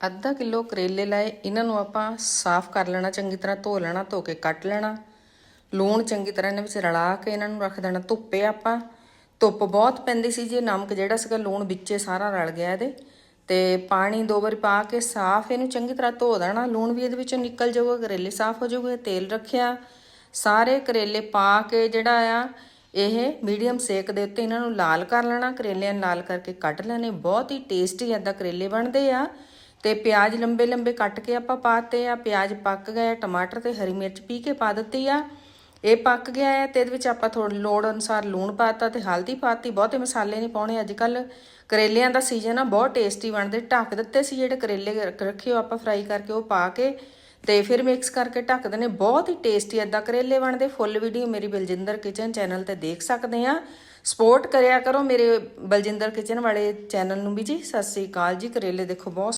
ਅੱਧਾ ਕਿਲੋ ਕਰੇਲੇ ਲਾਏ, ਇਹਨਾਂ ਨੂੰ ਆਪਾਂ ਸਾਫ਼ ਕਰ ਲੈਣਾ, ਚੰਗੀ ਤਰ੍ਹਾਂ ਧੋ ਲੈਣਾ, ਧੋ ਕੇ ਕੱਟ ਲੈਣਾ। ਲੂਣ ਚੰਗੀ ਤਰ੍ਹਾਂ ਇਹਨਾਂ ਵਿੱਚ ਰਲਾ ਕੇ ਇਹਨਾਂ ਨੂੰ ਰੱਖ ਦੇਣਾ। ਧੁੱਪੇ ਆਪਾਂ, ਧੁੱਪ ਬਹੁਤ ਪੈਂਦੀ ਸੀ ਜੇ, ਨਮਕ ਜਿਹੜਾ ਸੀਗਾ ਲੂਣ ਵਿੱਚੇ ਸਾਰਾ ਰਲ ਗਿਆ ਇਹਦੇ। ਤੇ ਪਾਣੀ ਦੋ ਵਾਰੀ ਪਾ ਕੇ ਸਾਫ਼ ਇਹਨੂੰ ਚੰਗੀ ਤਰ੍ਹਾਂ ਧੋ ਦੇਣਾ। ਲੂਣ ਵੀ ਇਹਦੇ ਵਿੱਚੋਂ ਨਿਕਲ ਜਾਊਗਾ, ਕਰੇਲੇ ਸਾਫ਼ ਹੋ ਜਾਊਗੇ, ਤੇਲ ਰੱਖਿਆ। ਸਾਰੇ ਕਰੇਲੇ ਪਾ ਕੇ ਜਿਹੜਾ ਆ, ਇਹ ਮੀਡੀਅਮ ਸੇਕ ਦੇ ਉੱਤੇ ਇਹਨਾਂ ਨੂੰ ਲਾਲ ਕਰ ਲੈਣਾ। ਕਰੇਲਿਆਂ ਨੂੰ ਲਾਲ ਕਰਕੇ ਕੱਢ ਲੈਣੇ। ਬਹੁਤ ਹੀ ਟੇਸਟੀ ਐਦਾਂ ਕਰੇਲੇ ਬਣਦੇ ਆ। ਤੇ ਪਿਆਜ਼ ਲੰਬੇ ਲੰਬੇ ਕੱਟ ਕੇ ਆਪਾਂ ਪਾਤੇ ਆ। ਪਿਆਜ਼ ਪੱਕ ਗਿਆ, ਟਮਾਟਰ ਤੇ ਹਰੀ ਮਿਰਚ ਪੀ ਕੇ ਪਾ ਦਿੱਤੀ ਆ। ਇਹ ਪੱਕ ਗਿਆ ਹੈ ਤੇ ਇਹਦੇ ਵਿੱਚ ਆਪਾਂ ਥੋੜ ਲੋੜ ਅਨੁਸਾਰ ਲੂਣ ਪਾਤਾ ਤੇ ਹਲਦੀ ਪਾਤੀ ਬਹੁਤੇ ਮਸਾਲੇ ਨਹੀਂ ਪਾਉਣੇ। ਅੱਜ ਕੱਲ ਕਰੇਲਿਆਂ ਦਾ ਸੀਜ਼ਨ ਆ, ਬਹੁਤ ਟੇਸਟੀ ਬਣਦੇ। ਢੱਕ ਦਿੱਤੇ ਸੀ ਜਿਹੜੇ ਕਰੇਲੇ ਰ- ਰੱਖੇ ਹੋ ਆਪਾਂ ਫਰਾਈ ਕਰਕੇ ਉਹ ਪਾ ਕੇ ਤੇ ਫਿਰ ਮਿਕਸ ਕਰਕੇ ਢੱਕ ਦਨੇ ਬਹੁਤ ਹੀ ਟੇਸਟੀ ਏਦਾਂ ਕਰੇਲੇ ਬਣਦੇ। ਫੁੱਲ ਵੀਡੀਓ ਮੇਰੀ ਬਲਜਿੰਦਰ ਕਿਚਨ ਚੈਨਲ ਤੇ ਦੇਖ ਸਕਦੇ ਆ। ਸਪੋਰਟ ਕਰਿਆ ਕਰੋ ਮੇਰੇ ਬਲਜਿੰਦਰ ਕਿਚਨ ਵਾਲੇ ਚੈਨਲ ਨੂੰ ਵੀ ਜੀ। ਸਤਿ ਸ੍ਰੀ ਅਕਾਲ ਜੀ। ਕਰੇਲੇ ਦੇਖੋ, ਬਹੁਤ